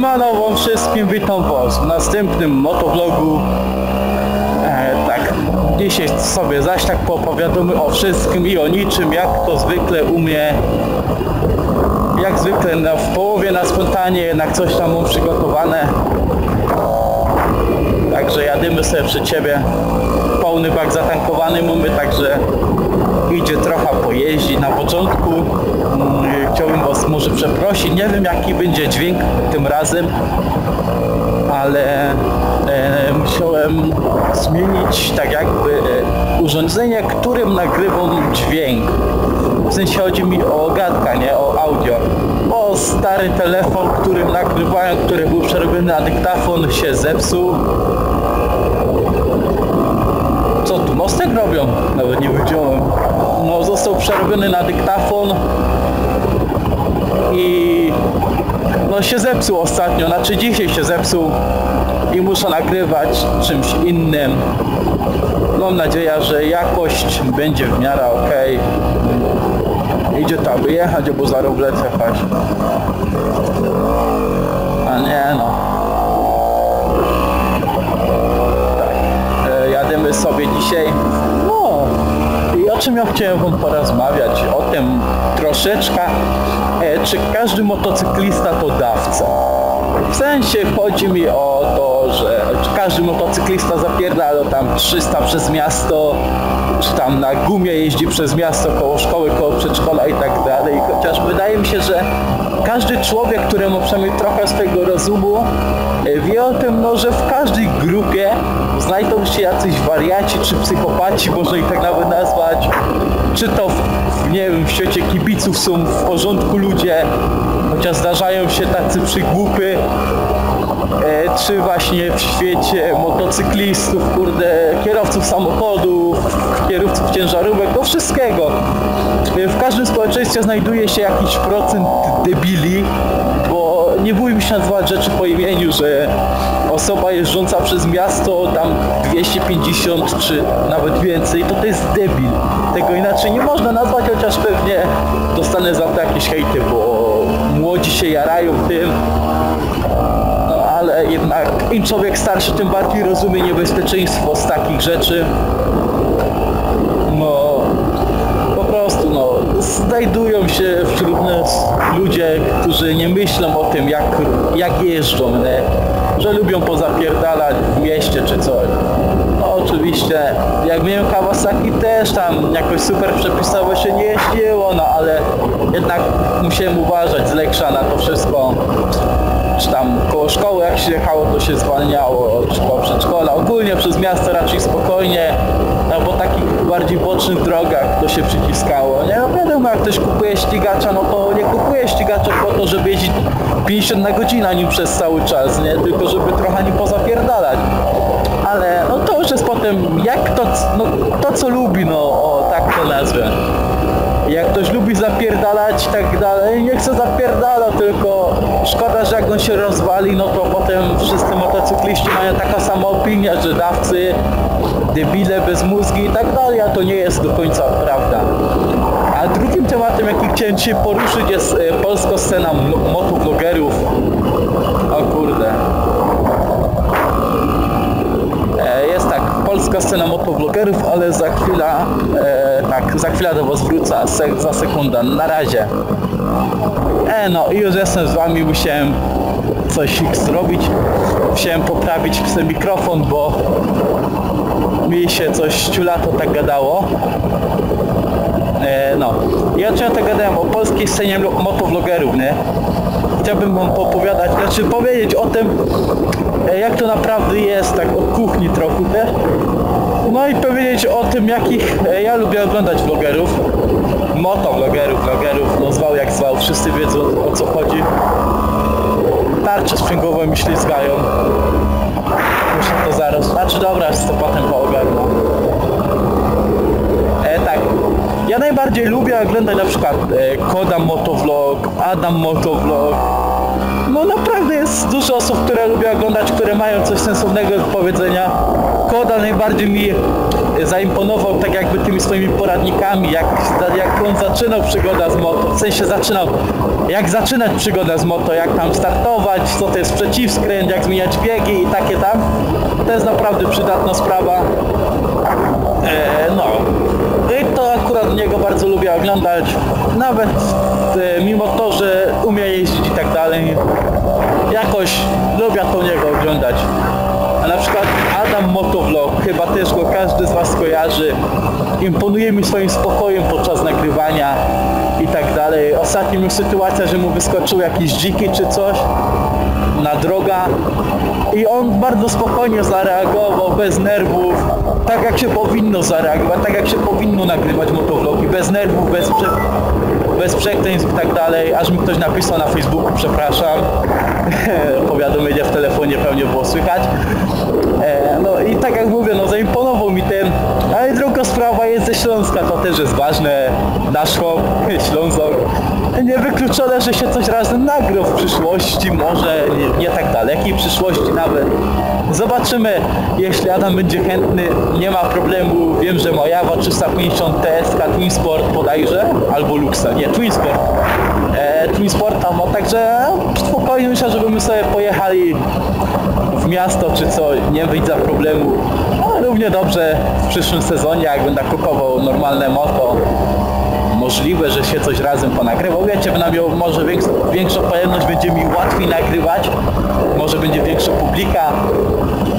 Siemano wam wszystkim, witam was w następnym motovlogu. E, tak, dzisiaj sobie zaś tak poopowiadamy o wszystkim i o niczym, jak to zwykle umie. Jak zwykle na, w połowie na spontanie, jednak coś tam mam przygotowane. Także jadymy sobie przy ciebie. Pełny bak zatankowany mamy, także idzie trochę pojeździć. Na początku mm, chciałbym was może przeprosić. Nie wiem jaki będzie dźwięk tym razem, ale e, musiałem zmienić tak jakby e, urządzenie, którym nagrywam dźwięk. W sensie chodzi mi o gadka, nie o audio. Bo stary telefon, którym nagrywałem, który był przerobiony na dyktafon się zepsuł. Co tu mostek robią? Nawet nie widziałem. No został przerobiony na dyktafon i no się zepsuł ostatnio, znaczy dzisiaj się zepsuł i muszę nagrywać czymś innym. Mam nadzieję, że jakość będzie w miarę ok. Idzie tam wyjechać, bo zaraz wlecę jakaś. A nie no. Sobie dzisiaj. No. I o czym ja chciałem wam porozmawiać? O tym troszeczkę, e, czy każdy motocyklista to dawca. W sensie chodzi mi o to, że każdy motocyklista zapierdala tam 300 przez miasto, czy tam na gumie jeździ przez miasto koło szkoły, koło przedszkola i tak dalej. Chociaż wydaje mi się, że każdy człowiek, któremu przynajmniej trochę swojego rozumu e, wie o tym, no, że w każdej grupie znajdą się jacyś wariaci czy psychopaci, można ich tak nawet nazwać, czy to w, nie wiem, w świecie kibiców są w porządku ludzie, chociaż zdarzają się tacy przygłupy, e, czy właśnie w świecie motocyklistów, kurde, kierowców samochodów, kierowców ciężarówek, do wszystkiego. E, W każdym społeczeństwie znajduje się jakiś procent debili, bo nie bójmy się nazywać rzeczy po imieniu, że osoba jeżdżąca przez miasto tam 250 czy nawet więcej, to to jest debil. Tego inaczej nie można nazwać, chociaż pewnie dostanę za to jakieś hejty, bo młodzi się jarają tym, no ale jednak im człowiek starszy, tym bardziej rozumie niebezpieczeństwo z takich rzeczy. No, po prostu no, znajdują się wśród nas ludzie, którzy nie myślą o tym, jak, jak jeżdżą, nie? że lubią pozapierdalać w mieście czy coś. No oczywiście, jak miałem Kawasaki też tam jakoś super przepisowo się nie jeździło, no ale jednak musiałem uważać z Leksza na to wszystko. Czy tam koło szkoły jak się jechało, to się zwalniało, czy koło przedszkola. Ogólnie przez miasto raczej spokojnie, no po takich bardziej bocznych drogach to się przyciskało. Nie no wiadomo, jak ktoś kupuje ścigacza, no to nie kupuje ścigacza po to, żeby jeździć 50 na godzinę nim przez cały czas, nie? Tylko żeby trochę nie pozapierdalać. Ale no to już jest potem, jak to, no, to co lubi, no o, tak to nazwę. Jak ktoś lubi zapierdalać i tak dalej, nie chce zapierdala, tylko szkoda, że jak on się rozwali, no to potem wszyscy motocykliści mają taką samą opinię, że dawcy, debile, bez mózgi i tak dalej, a to nie jest do końca prawda. A drugim tematem, jaki chciałem dzisiaj poruszyć jest e, polska scena motovlogerów. O kurde. E, Jest polska scena motovlogerów, ale za chwilę, e, tak, za chwilę do was wrócę, se, za sekundę, na razie. E, no już jestem z wami, musiałem coś zrobić. Musiałem poprawić sobie mikrofon, bo mi się coś ciulato tak gadało. E, no. Ja tak gadałem? O polskiej scenie lo- motovlogerów, nie? Chciałbym wam opowiadać, znaczy powiedzieć o tym, e, jak to naprawdę jest, tak od kuchni trochę też. No i powiedzieć o tym, jakich e, ja lubię oglądać vlogerów. Motovlogerów, vlogerów, no zwał jak zwał, wszyscy wiedzą o co chodzi. Tarcze sprzęgowe mi ślizgają. Muszę to zaraz, znaczy dobra, to potem poogarnę. E, tak. Ja najbardziej lubię oglądać na przykład e, Koda Motovlog, Adam Motovlog. No naprawdę jest dużo osób, które lubię oglądać, które mają coś sensownego do powiedzenia. Koda najbardziej mi zaimponował tak jakby tymi swoimi poradnikami, jak, jak on zaczynał przygoda z moto, w sensie zaczynał, jak zaczynać przygodę z moto, jak tam startować, co to jest przeciwskręt, jak zmieniać biegi i takie tam. To jest naprawdę przydatna sprawa. E, no. I to akurat niego bardzo lubię oglądać. Nawet e, mimo to, że umie jeździć i tak dalej. Jakoś lubię to niego oglądać. A na przykład Adam Motovlog, chyba też go każdy z Was kojarzy. Imponuje mi swoim spokojem podczas nagrywania i tak dalej. Ostatnio miał sytuacja, że mu wyskoczył jakiś dziki czy coś na droga i on bardzo spokojnie zareagował, bez nerwów, tak jak się powinno zareagować, tak jak się powinno nagrywać motovlogi, bez nerwów, bez, prze, bez przekleństw i tak dalej, aż mi ktoś napisał na Facebooku, przepraszam, powiadomienie w telefonie pewnie było słychać. E, no i tak jak mówię, no zaimponował mi ten, ale druga sprawa jest ze Śląska, to też jest ważne, nasz hop, Ślązok. Niewykluczone, że się coś razem nagrał w przyszłości, może nie, nie tak dalekiej przyszłości nawet. Zobaczymy, jeśli Adam będzie chętny, nie ma problemu, wiem, że ma Jawa 350 TSK Twin Sport bodajże, albo Luxa, nie, Twin Sport. E, Twin ma, także spokojnie myślę, żebyśmy sobie pojechali miasto czy co, nie widzę problemu. No, równie dobrze w przyszłym sezonie, jak będę kupował normalne moto, możliwe, że się coś razem ponagrywał. Wiecie, będę miał może większą, większą pojemność, będzie mi łatwiej nagrywać, może będzie większa publika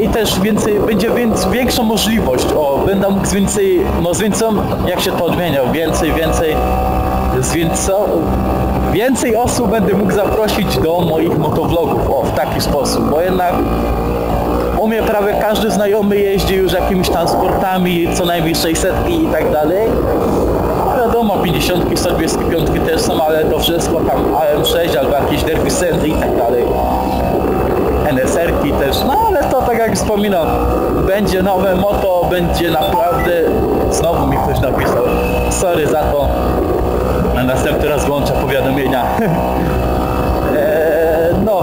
i też więcej, będzie więc większa możliwość, o, będę mógł z więcej, no z więcej, jak się to odmieniał, więcej, więcej, z więcej, więcej osób będę mógł zaprosić do moich motovlogów, o, w taki sposób, bo jednak u mnie prawie każdy znajomy jeździ już jakimiś tam sportami, co najmniej 600 i tak dalej. Wiadomo, 50, 125 też są, ale to wszystko tam AM6 albo jakieś Derby Sendy i tak dalej. NSR-ki też, no ale to tak jak wspominam, będzie nowe moto, będzie naprawdę, znowu mi ktoś napisał, sorry za to, na następny raz włączę powiadomienia. Eee, no,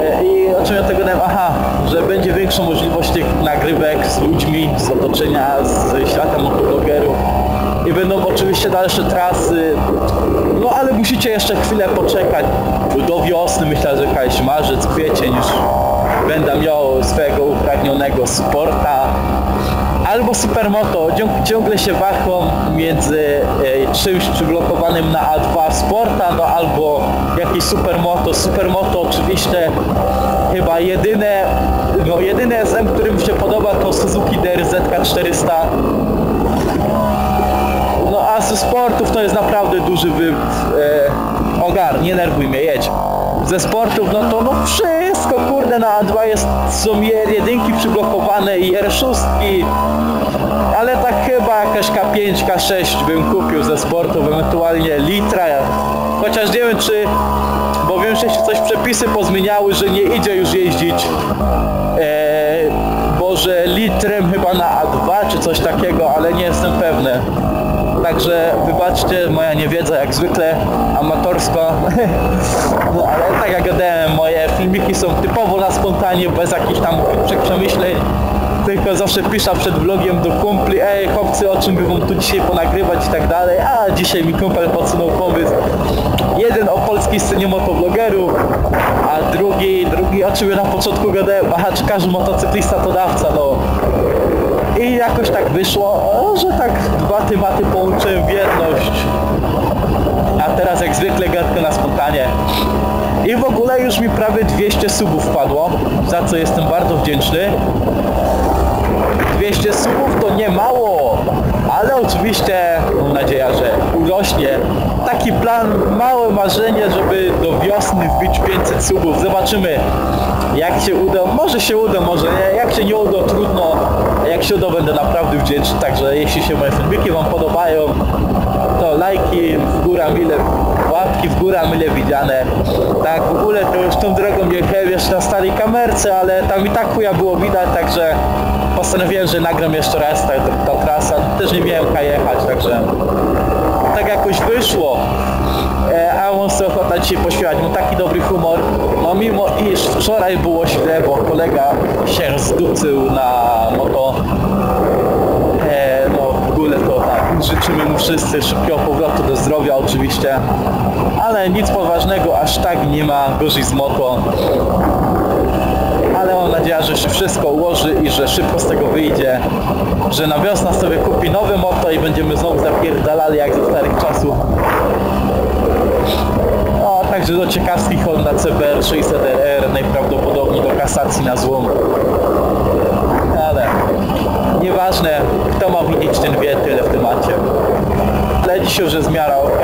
E, i o czym ja tego gadałem? Aha, że będzie większą możliwość tych nagrywek z ludźmi, z otoczenia, z światem motoblogerów i będą oczywiście dalsze trasy, no ale musicie jeszcze chwilę poczekać. Do wiosny, myślę, że jakaś marzec, kwiecień już będę miał swojego upragnionego sporta albo supermoto, ciągle się waham między e, czymś przyblokowanym na A2 Sporta, no albo jakiś supermoto. Supermoto oczywiście chyba jedyne, no jedyny SM, który mi się podoba to Suzuki DRZ 400 no a ze sportów to jest naprawdę duży wy... E, ogar, nie nerwuj mnie, jedź. Ze sportów, no to no wszystko, kurde, na A2 jest, są jedynki przyblokowane i R6, ale tak chyba jakaś K5, K6 bym kupił ze sportów, ewentualnie litra, chociaż nie wiem czy, bo wiem, że się coś przepisy pozmieniały, że nie idzie już jeździć e, Boże, litrem chyba na A2 czy coś takiego, ale nie jestem pewny. Także wybaczcie moja niewiedza jak zwykle amatorsko. No ale tak jak gadałem, moje filmiki są typowo na spontanie, bez jakichś tam przemyśleń. Tylko zawsze piszę przed vlogiem do kumpli, ej chłopcy, o czym by wam tu dzisiaj ponagrywać i tak dalej. A dzisiaj mi kumpel podsunął pomysł. Jeden o polskiej scenie motovlogerów, a drugi, drugi o czym ja na początku gadałem, aha, czy każdy motocyklista to dawca, no. I jakoś tak wyszło, że tak dwa tematy połączyłem w jedność. A teraz jak zwykle gadkę na spontanie. I w ogóle już mi prawie 200 subów wpadło, za co jestem bardzo wdzięczny. 200 subów to nie mało, ale oczywiście mam nadzieję, że urośnie. Taki plan, małe marzenie, żeby do wiosny wbić 500 subów. Zobaczymy jak się uda. Może się uda, może nie. Jak się nie uda, trudno. Jak się uda, będę naprawdę wdzięczny. Także jeśli się moje filmiki Wam podobają, to lajki w górę mile, łapki w górę mile widziane. Tak, w ogóle to już tą drogą jechałem jeszcze na starej kamerce, ale tam i tak chuja było widać, także postanowiłem, że nagram jeszcze raz ta, ta trasa. Też nie miałem jechać, także tak jakoś wyszło. E, a on chce ochota dzisiaj pośpiewać, taki dobry humor. No mimo iż wczoraj było źle, bo kolega się zducył na moto. E, no w ogóle to tak, życzymy mu wszyscy szybkiego powrotu do zdrowia oczywiście. Ale nic poważnego, aż tak nie ma, gorzej z moto. Nadzieję, że się wszystko ułoży i że szybko z tego wyjdzie. Że na wiosnę sobie kupi nowe moto i będziemy znowu zapierdalali jak ze starych czasów. No, także do ciekawskich Honda CBR 600RR najprawdopodobniej do kasacji na złom. Ale nieważne, kto ma widzieć ten wie, tyle w temacie. Leci się, że zmiara, ok.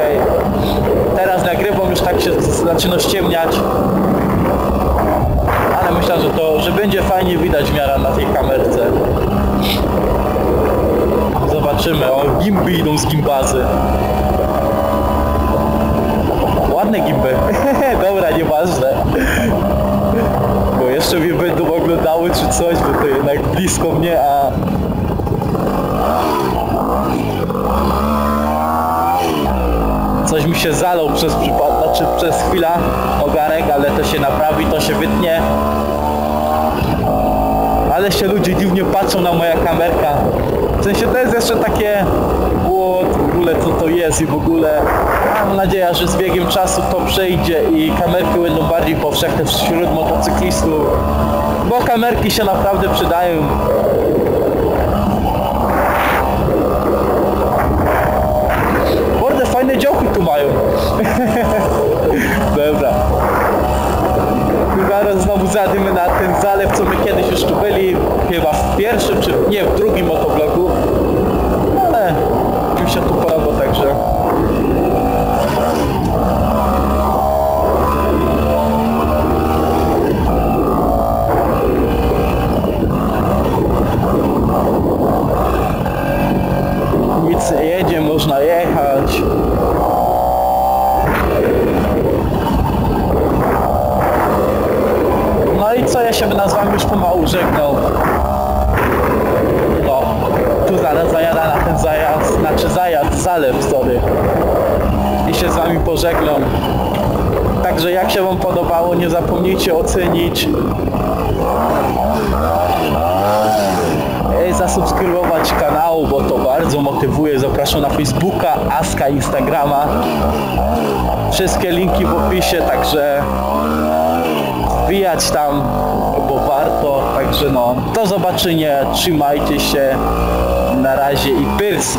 Teraz nagrywam, już tak się zaczyna ściemniać. Ale myślę, że że będzie fajnie widać miara na tej kamerce. Zobaczymy, o gimby idą z gimbazy. Ładne gimby. Dobra, nieważne. Bo jeszcze mnie będą oglądały czy coś, bo to jednak blisko mnie, a... Coś mi się zalał przez przypadek, znaczy przez chwilę ogarek, ale to się naprawi, to się wytnie. Ale się ludzie dziwnie patrzą na moja kamerka. W sensie to jest jeszcze takie było w ogóle co to jest i w ogóle mam nadzieję, że z biegiem czasu to przejdzie i kamerki będą bardziej powszechne wśród motocyklistów. Bo kamerki się naprawdę przydają. Kurde, fajne działki tu mają. pierwszym, czy nie, w drugim motoblogu. Zapomnijcie ocenić. Zasubskrybować kanału, bo to bardzo motywuje. Zapraszam na Facebooka, Aska, Instagrama. Wszystkie linki w opisie, także wbijać tam, bo warto. Także no, do zobaczenia, trzymajcie się, na razie i pysk.